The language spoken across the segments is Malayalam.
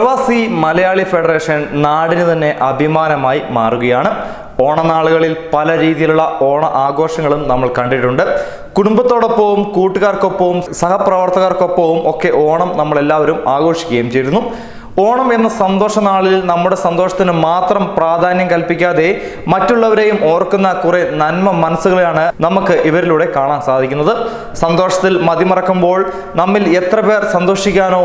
പ്രവാസി മലയാളി ഫെഡറേഷൻ നാടിന് തന്നെ അഭിമാനമായി മാറുകയാണ്. ഓണനാളുകളിൽ പല രീതിയിലുള്ള ഓണ ആഘോഷങ്ങളും നമ്മൾ കണ്ടിട്ടുണ്ട്. കുടുംബത്തോടൊപ്പവും കൂട്ടുകാർക്കൊപ്പവും സഹപ്രവർത്തകർക്കൊപ്പവും ഒക്കെ ഓണം നമ്മളെല്ലാവരും ആഘോഷിക്കുകയും ചെയ്തിരുന്നു. ഓണം എന്ന സന്തോഷ നാളിൽ നമ്മുടെ സന്തോഷത്തിന് മാത്രം പ്രാധാന്യം കൽപ്പിക്കാതെ മറ്റുള്ളവരെയും ഓർക്കുന്ന കുറെ നന്മ മനസ്സുകളെയാണ് നമുക്ക് ഇവരിലൂടെ കാണാൻ സാധിക്കുന്നത്. സന്തോഷത്തിൽ മതിമറക്കുമ്പോൾ നമ്മിൽ എത്ര പേർ സന്തോഷിക്കാനോ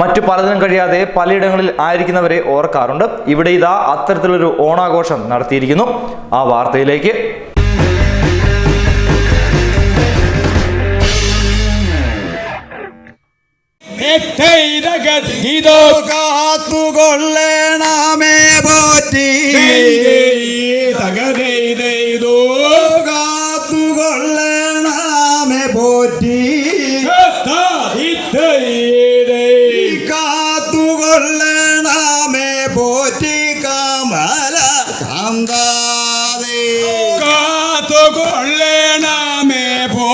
മറ്റു പലതിനും കഴിയാതെ പലയിടങ്ങളിൽ ആയിരിക്കുന്നവരെ ഓർക്കാറുണ്ട്. ഇവിടെ ഇതാ അത്തരത്തിലൊരു ഓണാഘോഷം നടത്തിയിരിക്കുന്നു. ആ വാർത്തയിലേക്ക്. പോറ്റി കാത്തുകൊള്ളണമേ പോറ്റി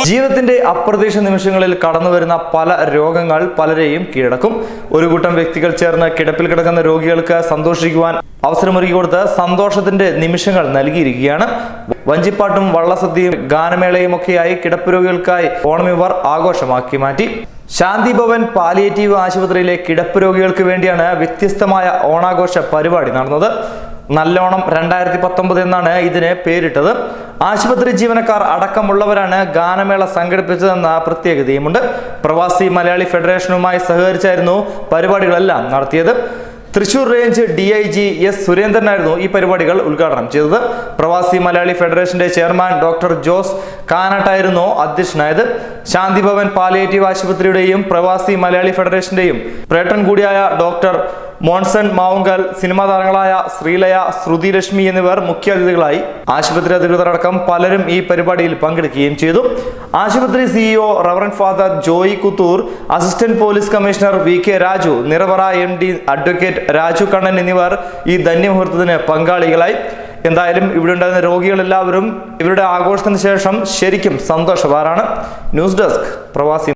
ജീവിതത്തിന്റെ അപ്രതീക്ഷ നിമിഷങ്ങളിൽ കടന്നു വരുന്ന പല രോഗങ്ങൾ പലരെയും കീഴടക്കും. ഒരു കൂട്ടം വ്യക്തികൾ ചേർന്ന് കിടപ്പിൽ കിടക്കുന്ന രോഗികൾക്ക് സന്തോഷിക്കുവാൻ അവസരമൊരുക്കി കൊടുത്ത് സന്തോഷത്തിന്റെ നിമിഷങ്ങൾ നൽകിയിരിക്കുകയാണ്. വഞ്ചിപ്പാട്ടും വള്ളസദ്യയും ഗാനമേളയും ഒക്കെയായി കിടപ്പ് രോഗികൾക്കായി ഓണം ഇവർ ആഘോഷമാക്കി മാറ്റി. ശാന്തി ഭവൻ പാലിയേറ്റീവ് ആശുപത്രിയിലെ കിടപ്പ് രോഗികൾക്ക് വേണ്ടിയാണ് വ്യത്യസ്തമായ ഓണാഘോഷ പരിപാടി നടന്നത്. നല്ലോണം രണ്ടായിരത്തി പത്തൊമ്പത് എന്നാണ് ഇതിന് പേരിട്ടത്. ആശുപത്രി ജീവനക്കാർ അടക്കമുള്ളവരാണ് ഗാനമേള സംഘടിപ്പിച്ചതെന്ന പ്രത്യേകതയുമുണ്ട്. പ്രവാസി മലയാളി ഫെഡറേഷനുമായി സഹകരിച്ചായിരുന്നു പരിപാടികളെല്ലാം നടത്തിയത്. Thrissur range D I G S സുരേന്ദ്രനായിരുന്നു ഈ പരിപാടികൾ ഉദ്ഘാടനം ചെയ്തത്. പ്രവാസി മലയാളി ഫെഡറേഷന്റെ ചെയർമാൻ ഡോക്ടർ ജോസ് കാനാട്ടായിരുന്നു അധ്യക്ഷനായത്. ശാന്തിഭവൻ പാലിയേറ്റീവ് ആശുപത്രിയുടെയും പ്രവാസി മലയാളി ഫെഡറേഷന്റെയും പ്രേട്ടൻ കൂടിയായ ഡോക്ടർ മോൺസൺ മാവുങ്കൽ സിനിമാ താരങ്ങളായ ശ്രീലയ ശ്രുതി ലക്ഷ്മി എന്നിവർ മുഖ്യ അതിഥികളായി ആശുപത്രി അധികൃതരടക്കം പലരും ഈ പരിപാടിയിൽ പങ്കെടുക്കുകയും ചെയ്തു. ആശുപത്രി CEO reverend father Joy Kuthur assistant police commissioner V K Raju Niravara M D advocate Raju Kannan എന്നിവർ ഈ ധന്യമുഹൂർത്തത്തിന് പങ്കാളികളായി. എന്തായാലും ഇവിടെ ഉണ്ടായിരുന്ന രോഗികളെല്ലാവരും ഇവരുടെ ആഘോഷത്തിന് ശേഷം ശരിക്കും സന്തോഷവാറാണ് ന്യൂസ് ഡെസ്ക് പ്രവാസി